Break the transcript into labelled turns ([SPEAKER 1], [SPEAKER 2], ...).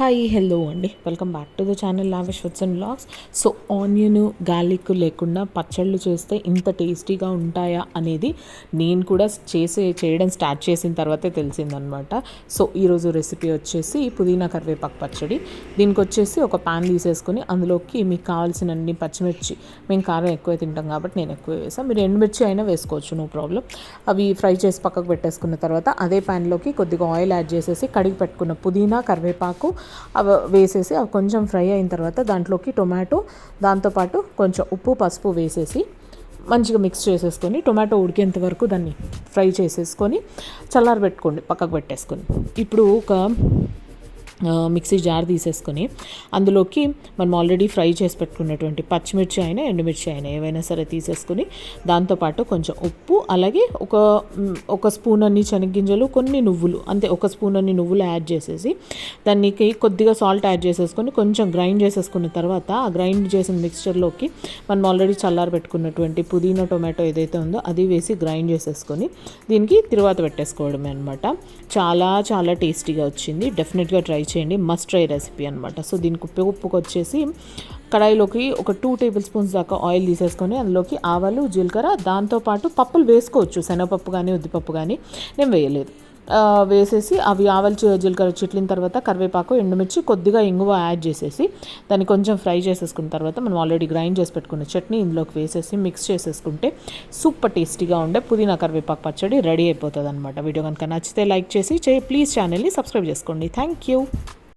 [SPEAKER 1] Hi hello అండి. Welcome back to the channel lavish foods and blogs so onion garlic లేకుండా పచ్చళ్ళు చేస్తే ఇంత టేస్టీగా ఉంటాయా అనేది నేను కూడా చేసే చేయడం స్టార్ట్ చేసిన తర్వాతే తెలిసిందనమాట. సో ఈరోజు రెసిపీ వచ్చేసి పుదీనా కరివేపాకు పచ్చడి. దీనికి వచ్చేసి ఒక పాన్ తీసేసుకొని అందులోకి మీకు కావాల్సిన అన్ని పచ్చిమిర్చి మేము కారం ఎక్కువ తింటాం కాబట్టి నేను ఎక్కువ వేసాను. మీరు ఎండుమిర్చి అయినా వేసుకోవచ్చు నో ప్రాబ్లం. అవి ఫ్రై చేసి పక్కకు పెట్టేసుకున్న తర్వాత అదే ప్యాన్లోకి కొద్దిగా ఆయిల్ యాడ్ చేసేసి కడిగి పెట్టుకున్న పుదీనా కరివేపాకు అవి వేసేసి అవి కొంచెం ఫ్రై అయిన తర్వాత దాంట్లోకి టొమాటో దాంతోపాటు కొంచెం ఉప్పు పసుపు వేసేసి మంచిగా మిక్స్ చేసేసుకొని టొమాటో ఉడికేంత వరకు దాన్ని ఫ్రై చేసేసుకొని చల్లారబెట్టుకోండి పక్కకు పెట్టేసుకొని. ఇప్పుడు ఒక మిక్సీ జార్ తీసేసుకొని అందులోకి మనం ఆల్రెడీ ఫ్రై చేసి పెట్టుకున్నటువంటి పచ్చిమిర్చి అయినా ఎండుమిర్చి అయినా ఏవైనా సరే తీసేసుకొని దాంతోపాటు కొంచెం ఉప్పు అలాగే ఒక ఒక స్పూన్ అన్ని శనగింజలు కొన్ని నువ్వులు అంతే ఒక స్పూన్ అన్ని నువ్వులు యాడ్ చేసేసి దానికి కొద్దిగా సాల్ట్ యాడ్ చేసేసుకొని కొంచెం గ్రైండ్ చేసేసుకున్న తర్వాత ఆ గ్రైండ్ చేసిన మిక్స్చర్లోకి మనం ఆల్రెడీ చల్లారి పెట్టుకున్నటువంటి పుదీనా టొమాటో ఏదైతే ఉందో అది వేసి గ్రైండ్ చేసేసుకొని దీనికి తిరువాత పెట్టేసుకోవడమే అనమాట చాలా చాలా టేస్టీగా వచ్చింది. డెఫినెట్గా ట్రై చేయండి మస్ట్ ట్రై రెసిపీ అనమాట సో దీనికి ఉప్పు ఉప్పుకు వచ్చేసి కడాయిలోకి ఒక టూ టేబుల్ స్పూన్స్ దాకా ఆయిల్ తీసేసుకొని అందులోకి ఆవాలు జీలకర్ర దాంతోపాటు పప్పులు వేసుకోవచ్చు. శనగపప్పు కానీ ఉద్దిపప్పు కానీ నేను వేయలేదు. వేసేసి అవి ఆవలు జీలకర్ర చిట్లిన తర్వాత కరివేపాకు ఎండుమిర్చి కొద్దిగా ఇంగువ యాడ్ చేసేసి దాన్ని కొంచెం ఫ్రై చేసేసుకున్న తర్వాత మనం ఆల్రెడీ గ్రైండ్ చేసి పెట్టుకున్న చట్నీ ఇందులోకి వేసేసి మిక్స్ చేసేసుకుంటే సూపర్ టేస్టీగా ఉండే పుదీనా కరివేపాకు పచ్చడి రెడీ అయిపోతుంది అనమాట వీడియో కనుక నచ్చితే లైక్ చేసి ప్లీజ్ ఛానల్ని సబ్స్క్రైబ్ చేసుకోండి. Thank you.